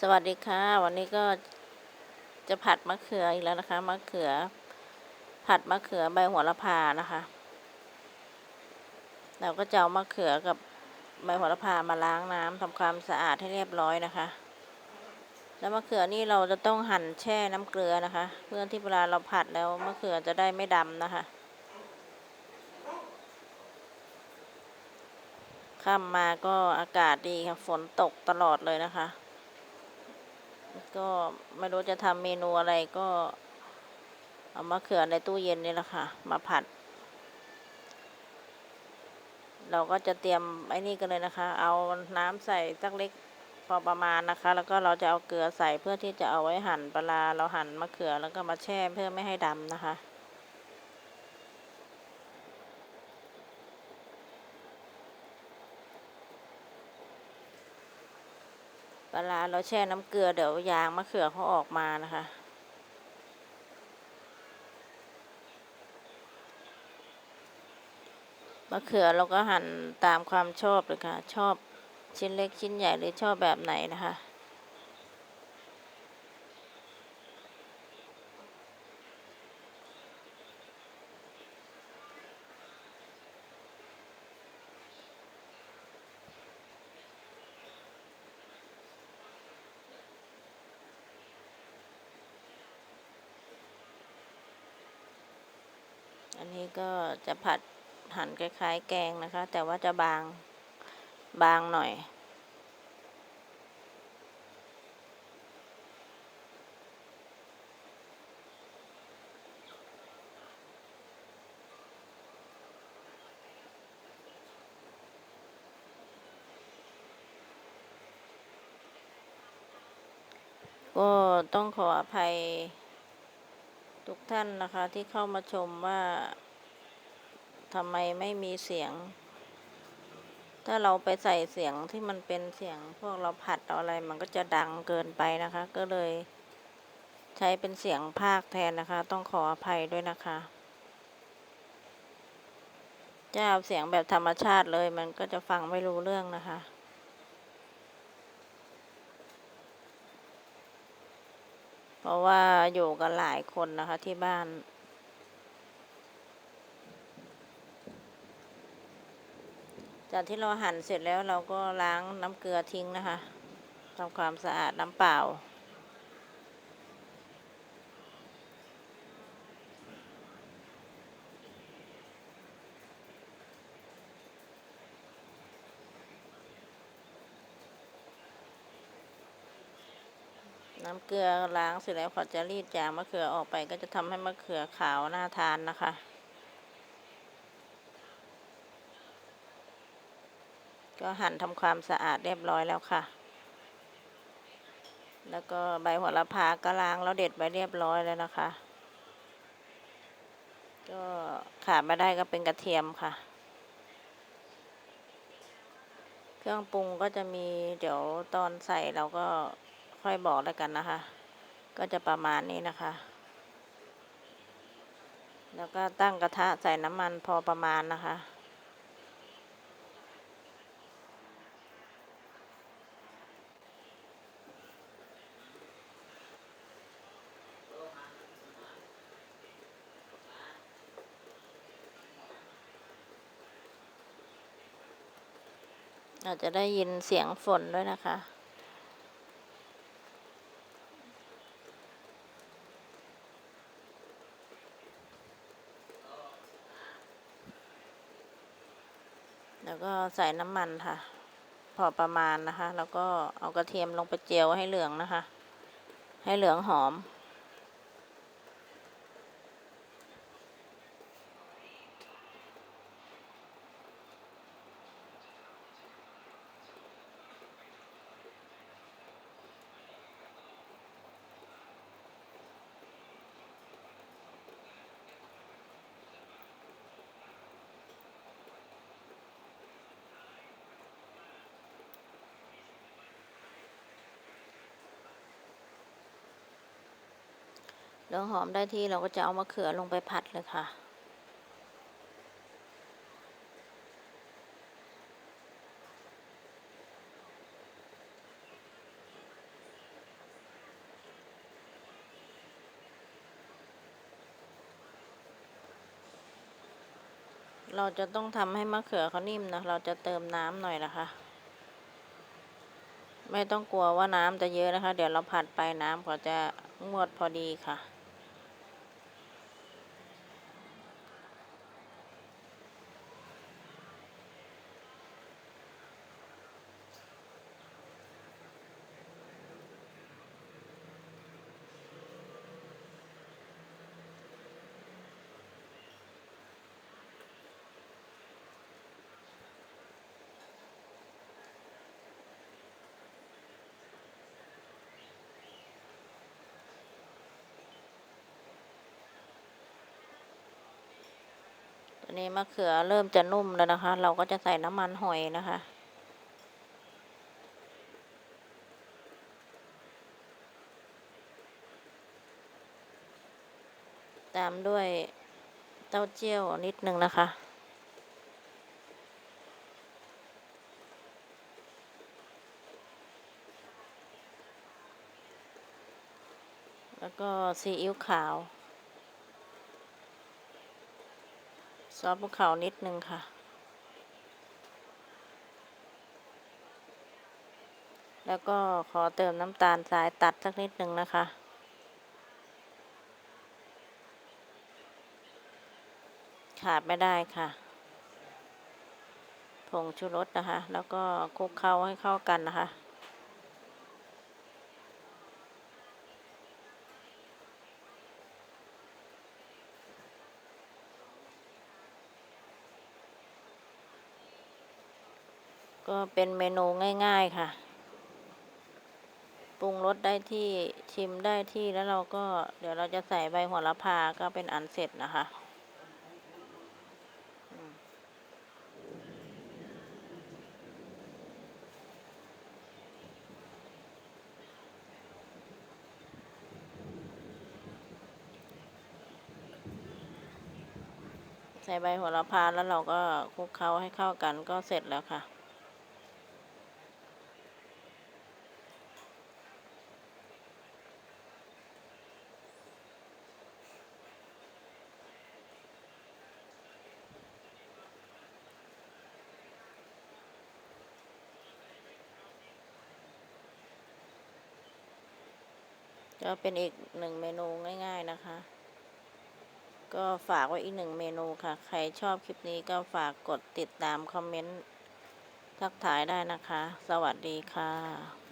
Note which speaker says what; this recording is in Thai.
Speaker 1: สวัสดีค่ะ วันนี้ก็จะผัดมะเขืออีกแล้วนะคะมะเขือ ผัดมะเขือใบหัวละพานะคะเราก็จะเอามะเขือกับใบหัวละพามาล้างน้ำทำความสะอาดให้เรียบร้อยนะคะ แล้วมะเขือนี่เราจะต้องหั่นแช่น้ำเกลือนะคะ เพื่อที่เวลาเราผัดแล้วมะเขือจะได้ไม่ดำนะคะค่ำมาก็อากาศดีค่ะฝนตกตลอดเลยนะคะ ก็ไม่รู้จะทำเมนูอะไรก็ เอามะเขือในตู้เย็นนี่แหละค่ะ มาผัด เราก็จะเตรียมไอ้นี่กันเลยนะคะ เอาน้ำใส่สักเล็กพอประมาณนะคะ แล้วก็เราจะเอาเกลือใส่เพื่อที่จะเอาไว้หั่นปลาเราหั่นมะเขือแล้วก็มาแช่เพื่อไม่ให้ดำนะคะ ปลา เราแช่น้ำเกลือเดี๋ยวยางมะเขือเขาออกมานะคะ มะเขือเราก็หั่นตามความชอบเลยค่ะ ชอบชิ้นเล็กชิ้นใหญ่หรือชอบแบบไหนนะคะ อันนี้ ก็จะผัดหั่นคล้ายๆ แกงนะคะ แต่ว่าจะบางบางหน่อย ก็ต้องขออภัยทุกท่านนะคะที่เข้ามาชมว่า ทำไมไม่มีเสียง ถ้าเราไปใส่เสียงที่มันเป็นเสียงพวกเราผัดอาอะไรมันก็จะดังเกินไปนะคะ ก็เลย ใช้เป็นเสียงภาคแทนนะคะ ต้องขออภัยด้วยนะคะจะเอาเสียงแบบธรรมชาติเลยมันก็จะฟังไม่รู้เรื่องนะคะเพราะว่าอยู่กันหลายคนนะคะที่บ้าน จากที่เราหั่นเสร็จแล้วเราก็ล้างน้ำเกลือทิ้งนะคะทำความสะอาดน้ำเปล่า น้ำเกลือล้างเสร็จแล้วขาจะรีดยางมะเขือออกไปก็จะทำให้มะเขือขาวน่าทานนะคะ ก็หั่นทำความสะอาดเรียบร้อยแล้วค่ะ แล้วก็ใบหัวละพาก็ล้างแล้วเด็ดไว้เรียบร้อยแล้วนะคะ ก็ขาดไม่ได้ก็เป็นกระเทียมค่ะ เครื่องปรุงก็จะมีเดี๋ยวตอนใส่เราก็ค่อยบอกแล้วกันนะคะ ก็จะประมาณนี้นะคะ แล้วก็ตั้งกระทะใส่น้ำมันพอประมาณนะคะ อาจจะได้ยินเสียงฝนด้วยนะคะ แล้วก็ใส่น้ำมันค่ะ พอประมาณนะคะ แล้วก็เอากระเทียมลงไปเจียวให้เหลืองนะคะ ให้เหลืองหอม เหลืองหอมได้ที่เราก็จะเอามะเขือลงไปผัดเลยค่ะ เราจะต้องทำให้มะเขือเขานิ่มนะ เราจะเติมน้ำหน่อยนะคะ ไม่ต้องกลัวว่าน้ำจะเยอะนะคะ เดี๋ยวเราผัดไปน้ำก็จะงวดพอดีค่ะ นี้มะเขือเริ่มจะนุ่มแล้วนะคะ เราก็จะใส่น้ำมันหอยนะคะ ตามด้วยเต้าเจี้ยวนิดนึงนะคะแล้วก็ซีอิ๊วขาว ซ อสภูเขานิดนึงค่ะ แล้วก็ขอเติมน้ำตาลทรายตัดสักนิดนึงนะคะ ขาดไม่ได้ค่ะ ผงชูรสนะคะ แล้วก็คลุกเคล้าให้เข้ากันนะคะ ก็เป็นเมนูง่ายๆค่ะ ปรุงรสได้ที่ชิมได้ที่แล้วเราก็เดี๋ยวเราจะใส่ใบหัวละพาก็เป็นอันเสร็จนะคะใส่ใบโหัวละพาแล้วเราก็คลุกเคล้าให้เข้ากันก็เสร็จแล้วค่ะ ก็เป็นอีกหนึ่งเมนูง่าย ๆนะคะ ก็ฝากไว้อีกหนึ่งเมนูค่ะ ใครชอบคลิปนี้ก็ฝากกดติดตามคอมเมนต์ทักทายได้นะคะ สวัสดีค่ะ